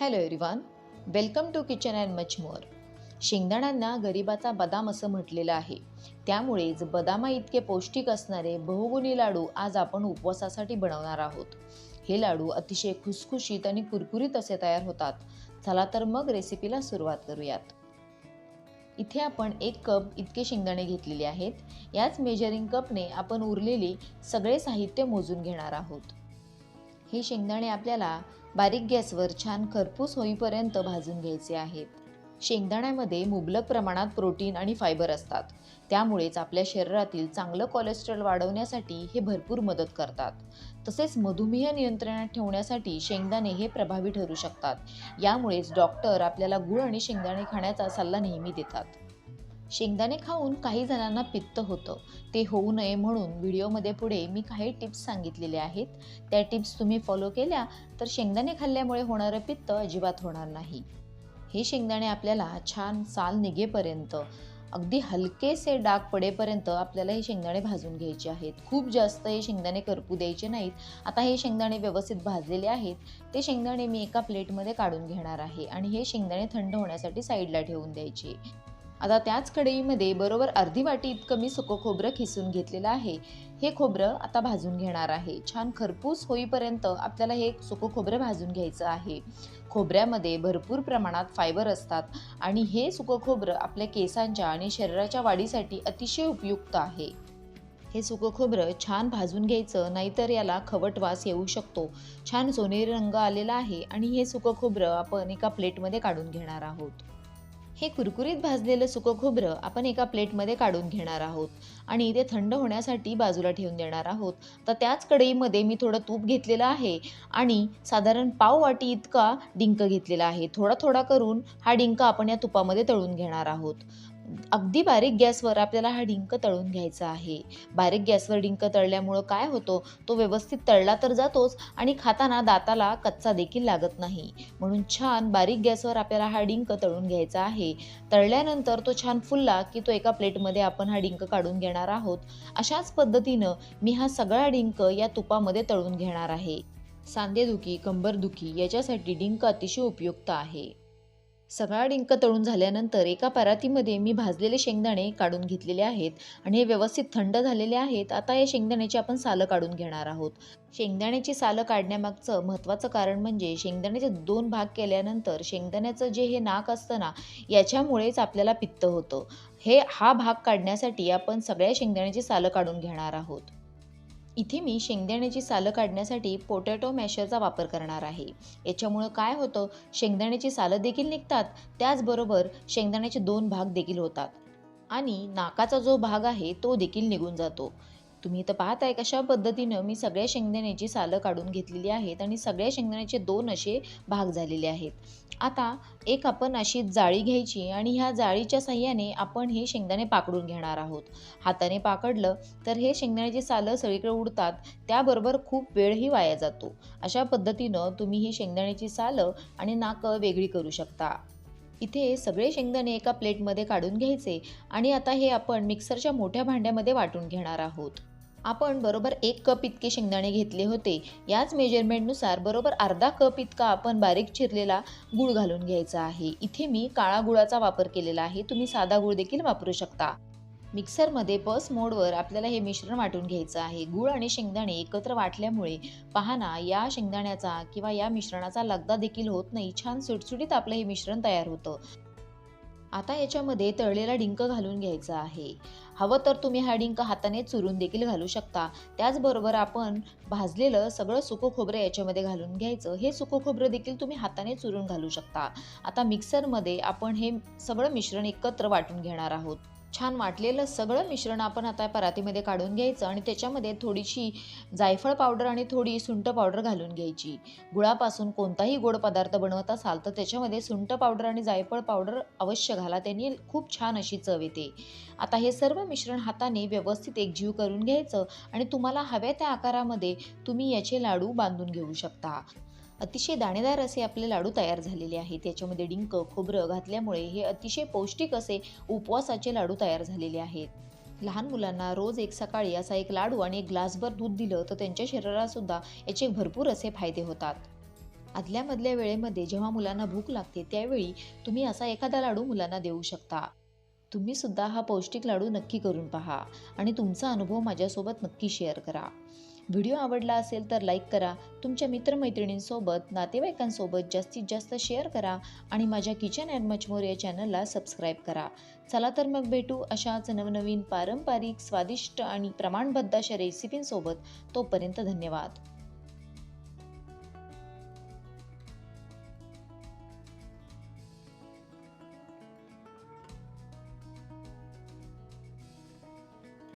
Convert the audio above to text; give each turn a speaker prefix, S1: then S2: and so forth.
S1: Hello everyone welcome to kitchen and much more शेंगदाण्यांना गरिबाचा बदाम असं म्हटलेलं आहे. त्यामुळेच बदामा इतके पौष्टिक असणारे बहुगुणी लाडू आज आपण उपवासासाठी बनवणार आहोत. हे लाडू अतिशय खुसखुशीत आणि कुरकुरीत असे तयार होतात. चला तर मग रेसिपीला सुरुवात करूयात. इथे आपण एक कप इतके शेंगदाणे घेतलेले आहेत. याच मेजरिंग कपने आपण उरलेली सगळे साहित्य मोजून घेणार आहोत. हे शेंगदाणे आपल्याला बारीक गॅसवर छान खरपूस होईपर्यंत भाजून घ्यायचे आहेत. शेंगदाण्यामध्ये मुबलक प्रमाणात प्रोटीन आणि फायबर असतात. त्यामुळेच आपल्या शरीरातील चांगलं कोलेस्ट्रॉल वाढवण्यासाठी हे भरपूर मदत करतात. तसेच मधुमेह नियंत्रणात ठेवण्यासाठी शेंगदाणे हे प्रभावी ठरू शकतात. यामुळेच डॉक्टर आपल्याला गुळ आणि शेंगदाणे खाण्याचा सल्ला नेहमी देतात. शेंगदाणे खाऊन काही जणांना पित्त होतं. ते होऊ नये म्हणून व्हिडिओमध्ये पुढे मी काही टिप्स सांगितलेले आहेत. त्या टिप्स तुम्ही फॉलो केल्या तर शेंगदाणे खाल्ल्यामुळे होणारं पित्त अजिबात होणार नाही. हे शेंगदाणे आपल्याला छान साल निघेपर्यंत अगदी हलकेसे डाग पडेपर्यंत आपल्याला हे शेंगदाणे भाजून घ्यायचे आहेत. खूप जास्त हे शेंगदाणे करपू द्यायचे नाहीत. आता हे शेंगदाणे व्यवस्थित भाजलेले आहेत. ते शेंगदाणे मी एका प्लेटमध्ये काढून घेणार आहे आणि हे शेंगदाणे थंड होण्यासाठी साईडला ठेवून द्यायचे. आता त्याच कढईमध्ये बरोबर अर्धी वाटी इतकं मी सुकं खोबरं खिसून घेतलेलं आहे. हे खोबरं आता भाजून घेणार आहे. छान खरपूस होईपर्यंत आपल्याला हे सुकं खोबरं भाजून घ्यायचं आहे. खोबऱ्यामध्ये भरपूर प्रमाणात फायबर असतात आणि हे सुकं खोबरं आपल्या केसांच्या आणि शरीराच्या वाढीसाठी अतिशय उपयुक्त आहे. हे सुकं खोबरं छान भाजून घ्यायचं नाहीतर याला खवट वास येऊ शकतो. छान सोनेरी रंग आलेला आहे आणि हे सुकं खोबरं आपण एका प्लेटमध्ये काढून घेणार आहोत. हे कुरकुरीत भाजलेलं सुकं खोबरं आपण एका प्लेटमध्ये काढून घेणार आहोत. आणि ते थंड होण्यासाठी बाजूला ठेवून देणार आहोत. तर त्याच कढईमध्ये मी थोडं तूप घेतलेलं आहे आणि साधारण पाव वाटी इतका डिंक घेतलेला आहे. थोडा थोडा करून हा डिंक आपण या तुपामध्ये तळून घेणार आहोत. अगदी बारीक गॅसवर आपल्याला हा डिंक तळून घ्यायचा आहे. बारीक गॅसवर डिंक तळल्यामुळं काय होतो? तो व्यवस्थित तळला तर जातोच आणि खाताना दाताला कच्चा देखील लागत नाही. म्हणून छान बारीक गॅसवर आपल्याला हा डिंक तळून घ्यायचा आहे. तळल्यानंतर तो छान फुलला की तो एका प्लेटमध्ये आपण हा डिंक काढून घेणार आहोत. अशाच पद्धतीनं मी हा सगळा डिंक या तुपामध्ये तळून घेणार आहे. सांधेदुखी कंबरदुखी याच्यासाठी डिंक अतिशय उपयुक्त आहे. सगळा डिंक तळून झाल्यानंतर एका परातीमध्ये मी भाजलेले शेंगदाणे काढून घेतलेले आहेत आणि हे व्यवस्थित थंड झालेले आहेत. आता या शेंगदाण्याची आपण सालं काढून घेणार आहोत. शेंगदाण्याची सालं काढण्यामागचं महत्त्वाचं कारण म्हणजे शेंगदाण्याचे दोन भाग केल्यानंतर शेंगदाण्याचं जे हे नाक असतं ना याच्यामुळेच आपल्याला पित्त होतं. हे हा भाग काढण्यासाठी आपण सगळ्या शेंगदाण्याची सालं काढून घेणार आहोत. इथे मी शेंगदाण्याची सालं काढण्यासाठी पोटॅटो मॅशरचा वापर करणार आहे. याच्यामुळं काय होतं शेंगदाण्याची सालं देखील निघतात त्याचबरोबर शेंगदाण्याचे दोन भाग देखील होतात. आणि नाकाचा जो भाग आहे तो देखील निघून जातो. तुम्ही इथं आहे कशा पद्धतीनं मी सगळ्या शेंगदाण्याची सालं काढून घेतलेली आहेत आणि सगळ्या शेंगदाण्याचे दोन असे भाग झालेले आहेत. आता एक आपण अशी जाळी घ्यायची आणि ह्या जाळीच्या साह्याने आपण हे शेंगदाणे पाकडून घेणार आहोत. हाताने पाकडलं तर हे शेंगदाण्याची सालं सगळीकडे उडतात त्याबरोबर खूप वेळही वाया जातो. अशा पद्धतीनं तुम्ही ही शेंगदाण्याची सालं आणि नाकं वेगळी करू शकता. इथे सगळे शेंगदाणे एका प्लेटमध्ये काढून घ्यायचे आणि आता हे आपण मिक्सरच्या मोठ्या भांड्यामध्ये वाटून घेणार आहोत. आपण बरोबर एक कप इतके शेंगदाणे घेतले होते. याच मेजरमेंटनुसार बरोबर अर्धा कप इतका आपण बारीक चिरलेला गूळ घालून घ्यायचा आहे. इथे मी काळा गुळाचा वापर केलेला आहे. तुम्ही साधा गूळ देखील वापरू शकता. मिक्सरमध्ये पस मोडवर आपल्याला हे मिश्रण वाटून घ्यायचं आहे. गूळ आणि शेंगदाणे एकत्र वाटल्यामुळे पाहना या शेंगदाण्याचा किंवा या मिश्रणाचा लगदा देखील होत नाही. छान सुटसुटीत आपलं हे मिश्रण तयार होतं. आता याच्यामध्ये तळलेला डिंक घालून घ्यायचा आहे. हवं तर तुम्ही हा डिंक हाताने चुरून देखील घालू शकता. त्याचबरोबर आपण भाजलेलं सगळं सुकं खोबरं याच्यामध्ये घालून घ्यायचं. हे सुकं खोबरं देखील तुम्ही हाताने चुरून घालू शकता. आता मिक्सरमध्ये आपण हे सगळं मिश्रण एकत्र वाटून घेणार आहोत. छान वाटलेलं सगळं मिश्रण आपण आता परातीमध्ये काढून घ्यायचं आणि त्याच्यामध्ये थोडीशी जायफळ पावडर आणि थोडी सुंठ पावडर घालून घ्यायची. गुळापासून कोणताही गोड पदार्थ बनवत असाल तर त्याच्यामध्ये सुंठ पावडर आणि जायफळ पावडर अवश्य घाला. त्यांनी खूप छान अशी चव येते. आता हे सर्व मिश्रण हाताने व्यवस्थित एकजीव करून घ्यायचं आणि तुम्हाला हव्या त्या आकारामध्ये तुम्ही याचे लाडू बांधून घेऊ शकता. अतिशय दाणेदार असे आपले लाडू तयार झालेले आहेत. त्याच्यामध्ये डिंक खोबरं घातल्यामुळे हे अतिशय पौष्टिक असे उपवासाचे लाडू तयार झालेले आहेत. लहान मुलांना रोज एक सकाळी असा एक लाडू आणि एक ग्लासभर दूध दिलं तर त्यांच्या शरीरालासुद्धा याचे भरपूर असे फायदे होतात. आदल्या मधल्या वेळेमध्ये जेव्हा मुलांना भूक लागते त्यावेळी तुम्ही असा एखादा लाडू मुलांना देऊ शकता. तुम्ही सुद्धा हा पौष्टिक लाडू नक्की करून पहा आणि तुमचा अनुभव माझ्यासोबत नक्की शेअर करा. व्हिडिओ आवडला असेल तर लाईक करा तुमच्या मित्रमैत्रिणींसोबत नातेवाईकांसोबत जास्तीत जास्त शेअर करा आणि माझ्या किचन अँड मचमोर या चॅनलला सबस्क्राईब करा. चला तर मग भेटू अशाच नवनवीन पारंपरिक स्वादिष्ट आणि प्रमाणबद्ध अशा रेसिपींसोबत. तोपर्यंत धन्यवाद.